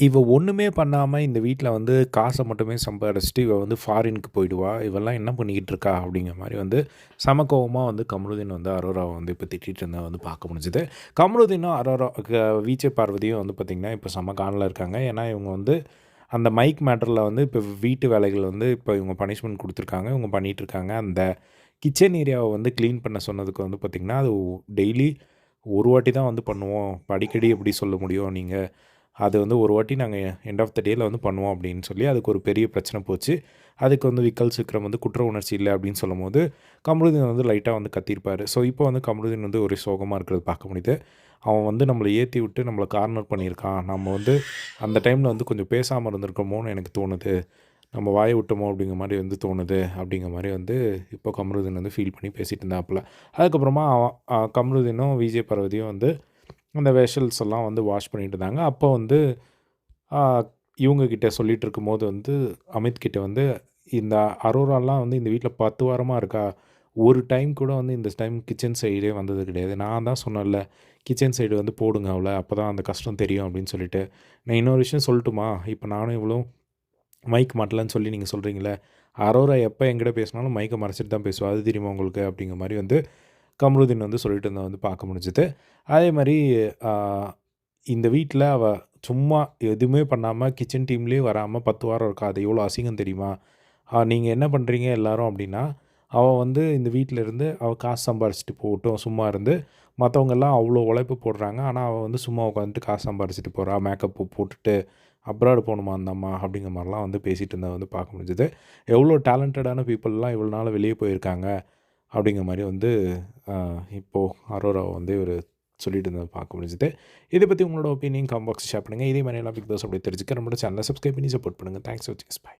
இவள் ஒன்றுமே பண்ணாமல் இந்த வீட்டில் வந்து காசை மட்டுமே சம்பாதிச்சுட்டு இவள் வந்து ஃபாரினுக்கு போயிடுவா. இவெல்லாம் என்ன பண்ணிக்கிட்டு இருக்கா? அப்படிங்கிற மாதிரி வந்து சமக்கோபமாக வந்து கமருதீன் வந்து அரோராவை வந்து இப்போ திட்டிகிட்டு இருந்தால் வந்து பார்க்க முடிஞ்சுது. கமருதீனும் அரோரா க பார்வதியும் வந்து பார்த்திங்கன்னா இப்போ செம இருக்காங்க. ஏன்னா, இவங்க வந்து அந்த மைக் மேட்டரில் வந்து இப்போ வீட்டு வேலைகள் வந்து இப்போ இவங்க பனிஷ்மெண்ட் கொடுத்துருக்காங்க இவங்க பண்ணிகிட்டு இருக்காங்க. அந்த கிச்சன் ஏரியாவை வந்து க்ளீன் பண்ண சொன்னதுக்கு வந்து பார்த்திங்கன்னா அது டெய்லி ஒரு வாட்டி தான் வந்து பண்ணுவோம். அடிக்கடி எப்படி சொல்ல முடியும் நீங்கள் அது வந்து ஒரு வாட்டி நாங்கள் எண்ட் ஆஃப் த டேயில் வந்து பண்ணுவோம் அப்படின்னு சொல்லி, அதுக்கு ஒரு பெரிய பிரச்சனை போச்சு. அதுக்கு வந்து விக்கல் சிக்ரம் வந்து குற்ற உணர்ச்சி இல்லை அப்படின்னு சொல்லும்போது, கமருதீன் வந்து லைட்டாக வந்து கத்தியிருப்பாரு. ஸோ, இப்போ வந்து கமருதீன் வந்து ஒரு சோகமாக இருக்கிறது பார்க்க முடியுது. அவன் வந்து நம்மளை ஏற்றி விட்டு நம்மள கார்னர் பண்ணியிருக்கான். நம்ம வந்து அந்த டைமில் வந்து கொஞ்சம் பேசாமல் இருந்திருக்கோமோன்னு எனக்கு தோணுது. நம்ம வாயை விட்டோமோ அப்படிங்கிற மாதிரி வந்து தோணுது. அப்படிங்கிற மாதிரி வந்து இப்போ கமருதீன் வந்து ஃபீல் பண்ணி பேசிகிட்டு இருந்தாப்புல. அதுக்கப்புறமா அவன் கமருதீனும், விஜய் பார்வதியும் வந்து அந்த வெஷல்ஸ் எல்லாம் வந்து வாஷ் பண்ணிட்டு இருந்தாங்க. அப்போ வந்து இவங்கக்கிட்ட இவங்க இருக்கும்போது வந்து அமித்கிட்ட வந்து, "இந்த அரோராலாம் வந்து இந்த வீட்டில் பத்து வாரமாக இருக்கா. ஒரு டைம் கூட வந்து இந்த டைம் கிச்சன் சைடே வந்தது கிடையாது. நான் தான் சொன்னேன்ல, கிச்சன் சைடு வந்து போடுங்க அப்போ தான் அந்த கஷ்டம் தெரியும்." அப்படின்னு சொல்லிட்டு. நான் இன்னொரு விஷயம் சொல்லட்டுமா? இப்போ நானும் இவ்வளோ மைக் மாட்டலன்னு சொல்லி நீங்கள் சொல்கிறீங்களே அரோரா எப்போ எங்கிட்ட பேசினாலும் மைக்கை மறைச்சிட்டு தான் பேசுவோம் அது தெரியுமா உங்களுக்கு? அப்படிங்கிற மாதிரி வந்து கமருதீன் வந்து சொல்லிட்டு இருந்தால் வந்து பார்க்க முடிஞ்சுது. அதே மாதிரி இந்த வீட்டில் அவள் சும்மா எதுவுமே பண்ணாமல் கிச்சன் டீம்லேயே வராமல் பத்து வாரம் இருக்கா. அது எவ்வளோ அசிங்கம் தெரியுமா? நீங்கள் என்ன பண்ணுறீங்க எல்லாரும் அப்படின்னா, அவள் வந்து இந்த வீட்டில் இருந்து அவள் காசு சம்பாரிச்சிட்டு போகட்டும். சும்மா இருந்து. மற்றவங்கெல்லாம் அவ்வளோ உழைப்பு போடுறாங்க. ஆனால் அவள் வந்து சும்மா உட்காந்துட்டு காசு சம்பாரிச்சிட்டு போகிறா மேக்கப் போட்டுட்டு அப்ராடு போகணுமா அந்தம்மா அப்படிங்கிற மாதிரிலாம் வந்து பேசிகிட்டு இருந்தால் வந்து பார்க்க முடிஞ்சது எவ்வளோ டேலண்டடான பீப்புளெலாம் இவ்வளோ நாள் வெளியே போயிருக்காங்க. அப்படிங்கிற மாதிரி வந்து இப்போது அரோராவை வந்து இவர் சொல்லிட்டு இருந்தது பார்க்க முடிஞ்சுது. இதை பற்றி உங்களோட ஒப்பீனியன் காம்பாக்ஸ் ஷேர் பண்ணுங்கள் இதே மாதிரி எல்லாம் பிக் பாஸ் அப்படி தெரிஞ்சுக்க நம்மளோட சேனலை சப்ஸ்கிரைப் பண்ணி சப்போர்ட் பண்ணுங்க. தேங்க்ஸ் ஃபார் வாட்சிங். பை.